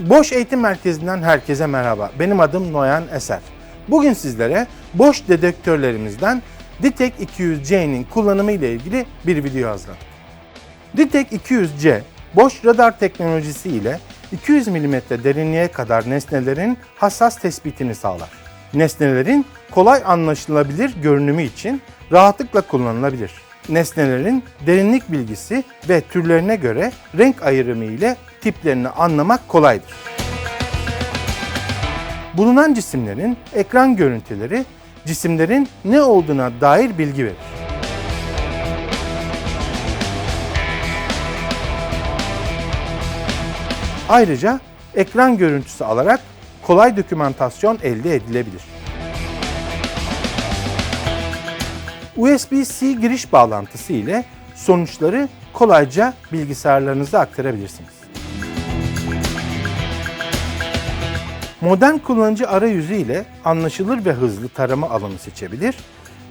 Boş Eğitim Merkezi'nden herkese merhaba. Benim adım Noyan Eser. Bugün sizlere Boş dedektörlerimizden Ditek 200C'nin kullanımı ile ilgili bir video hazırladım. Ditek 200C, Boş radar teknolojisi ile 200 mm derinliğe kadar nesnelerin hassas tespitini sağlar. Nesnelerin kolay anlaşılabilir görünümü için rahatlıkla kullanılabilir. Nesnelerin derinlik bilgisi ve türlerine göre renk ayrımı ile tiplerini anlamak kolaydır. Bulunan cisimlerin ekran görüntüleri cisimlerin ne olduğuna dair bilgi verir. Ayrıca ekran görüntüsü alarak kolay dokümantasyon elde edilebilir. USB-C giriş bağlantısı ile sonuçları kolayca bilgisayarlarınıza aktarabilirsiniz. Modern kullanıcı arayüzü ile anlaşılır ve hızlı tarama alanı seçebilir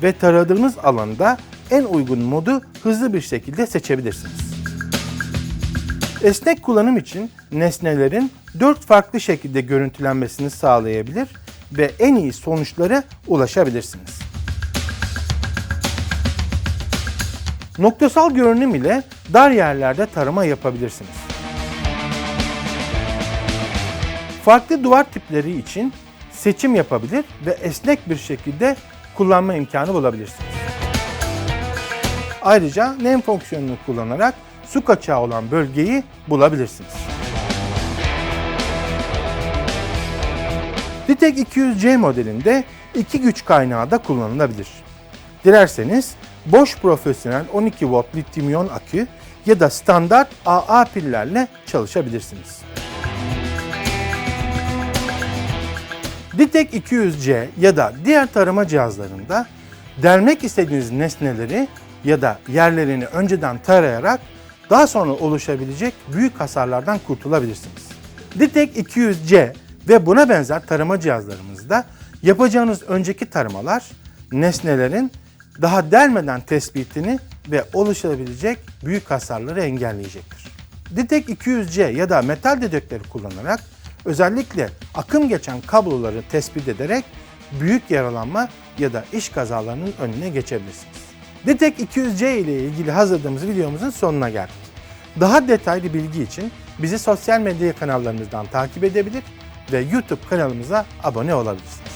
ve taradığınız alanda en uygun modu hızlı bir şekilde seçebilirsiniz. Esnek kullanım için nesnelerin dört farklı şekilde görüntülenmesini sağlayabilir ve en iyi sonuçlara ulaşabilirsiniz. Noktasal görünüm ile dar yerlerde tarama yapabilirsiniz. Farklı duvar tipleri için seçim yapabilir ve esnek bir şekilde kullanma imkanı bulabilirsiniz. Ayrıca nem fonksiyonunu kullanarak su kaçağı olan bölgeyi bulabilirsiniz. Ditek 200C modelinde iki güç kaynağı da kullanılabilir. Dilerseniz boş profesyonel 12 volt lityum iyon akü ya da standart AA pillerle çalışabilirsiniz. Ditek 200C ya da diğer tarama cihazlarında delmek istediğiniz nesneleri ya da yerlerini önceden tarayarak daha sonra oluşabilecek büyük hasarlardan kurtulabilirsiniz. Ditek 200C ve buna benzer tarama cihazlarımızda yapacağınız önceki taramalar nesnelerin daha delmeden tespitini ve oluşabilecek büyük hasarları engelleyecektir. Ditek 200C ya da metal dedektörü kullanarak özellikle akım geçen kabloları tespit ederek büyük yaralanma ya da iş kazalarının önüne geçebilirsiniz. Ditek 200C ile ilgili hazırladığımız videomuzun sonuna geldik. Daha detaylı bilgi için bizi sosyal medya kanallarımızdan takip edebilir ve YouTube kanalımıza abone olabilirsiniz.